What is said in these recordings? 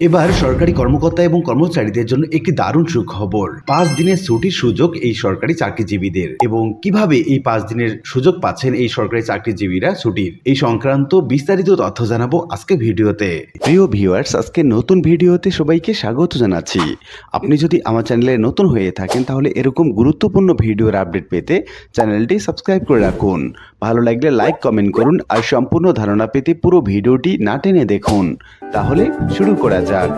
এবার সরকারি কর্মকর্তা এবং কর্মচারীদের জন্য একটি দারুণ সুখবর। পাঁচ দিনের ছুটির সুযোগ এই সরকারি চাকরিজীবীদের। এবং কীভাবে এই পাঁচ দিনের সুযোগ পাচ্ছেন এই সরকারি চাকরিজীবীরা ছুটির? এই সংক্রান্ত বিস্তারিত তথ্য জানাব আজকে ভিডিওতে। প্রিয় ভিউয়ার্স, আজকে নতুন ভিডিওতে সবাইকে স্বাগত জানাচ্ছি। আপনি যদি আমার চ্যানেলে নতুন হয়ে থাকেন, তাহলে এরকম গুরুত্বপূর্ণ ভিডিওর আপডেট পেতে চ্যানেলটি সাবস্ক্রাইব করে রাখুন। ভালো লাগলে লাইক, কমেন্ট করুন আর সম্পূর্ণ ধারণা পেতে পুরো ভিডিওটি না টেনে দেখুন। তাহলে শুরু করা যাক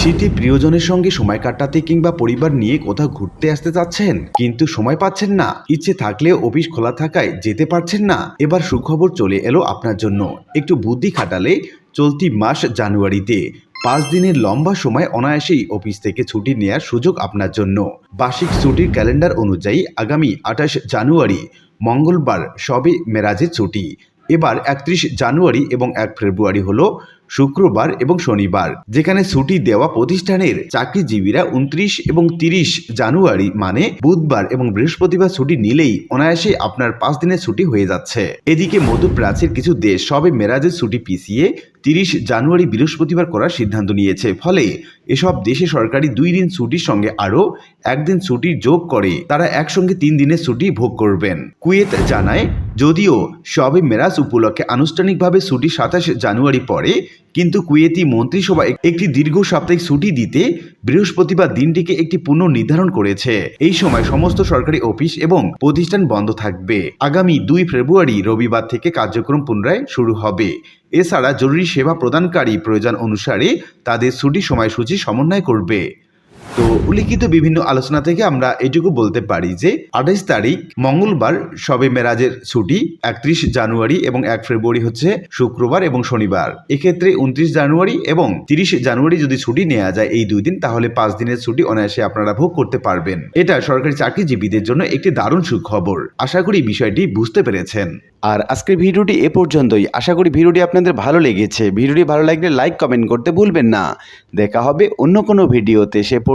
শীতে প্রিয়জনের সঙ্গে সময় কাটাতে কিংবা পরিবার নিয়ে কোথাও ঘুরতে আসতে চাচ্ছেন, কিন্তু সময় পাচ্ছেন না। ইচ্ছে থাকলেও অফিস খোলা থাকায় যেতে পারছেন না। এবার সুখবর চলে এলো আপনার জন্য। একটু বুদ্ধি খাটালে চলতি মাস জানুয়ারিতে। পাঁচ দিনের লম্বা সময় অনায়াসেই অফিস থেকে ছুটি নেওয়ার সুযোগ আপনার জন্য। বার্ষিক ছুটির ক্যালেন্ডার অনুযায়ী আগামী আঠাশ জানুয়ারি, মঙ্গলবার সবে মেরাজের ছুটি। এবার একত্রিশ জানুয়ারি এবং এক ফেব্রুয়ারি হলো শুক্রবার এবং শনিবার, যেখানে ছুটি দেওয়া প্রতিষ্ঠানের চাকরিজীবীরা উনত্রিশ এবং তিরিশ জানুয়ারি মানে বুধবার এবং বৃহস্পতিবার ছুটি নিলেই অনায়াসে আপনার পাঁচ দিনের ছুটি হয়ে যাচ্ছে। এদিকে মধ্যপ্রাচ্যের কিছু দেশ সবে মেরাজের ছুটি পিছিয়ে তিরিশ জানুয়ারি বৃহস্পতিবার করার সিদ্ধান্ত নিয়েছে। ফলে এসব দেশে সরকারি দুই দিন ছুটির সঙ্গে আরও একদিন ছুটি যোগ করে তারা একসঙ্গে তিন দিনের ছুটি ভোগ করবেন। কুয়েত জানায়, যদিও সবে মেরাজ উপলক্ষে আনুষ্ঠানিকভাবে ছুটি সাতাশ জানুয়ারি পরে কিন্তু কুয়েতি মন্ত্রিসভা একটি দীর্ঘ সাপ্তাহিক ছুটি দিতে বৃহস্পতিবার দিনটিকে একটি পুনঃ নির্ধারণ করেছে। এই সময় সমস্ত সরকারি অফিস এবং প্রতিষ্ঠান বন্ধ থাকবে। আগামী দুই ফেব্রুয়ারি রবিবার থেকে কার্যক্রম পুনরায় শুরু হবে। এছাড়া জরুরি সেবা প্রদানকারী প্রয়োজন অনুসারে তাদের ছুটি সময়সূচি সমন্বয় করবে। তো উল্লিখিত বিভিন্ন আলোচনা থেকে আমরা এটুকু বলতে পারি যে আঠাইশ তারিখ মঙ্গলবার সবে মেরাজের ছুটি, একত্রিশ জানুয়ারি এবং এক ফেব্রুয়ারি হচ্ছে শুক্রবার এবং শনিবার। এক্ষেত্রে উনত্রিশ জানুয়ারি এবং তিরিশ জানুয়ারি যদি ছুটি নেওয়া যায় এই দুই দিন, তাহলে পাঁচ দিনের ছুটি অনায়াসে আপনারা ভোগ করতে পারবেন। এটা সরকারি চাকরিজীবীদের জন্য একটি দারুণ সুখবর। আশা করি বিষয়টি বুঝতে পেরেছেন। আর আজকের ভিডিওটি এ পর্যন্তই। আশা করি ভিডিওটি আপনাদের ভালো লেগেছে। ভিডিওটি ভালো লাগলে লাইক, কমেন্ট করতে ভুলবেন না। দেখা হবে অন্য কোনো ভিডিওতে। সে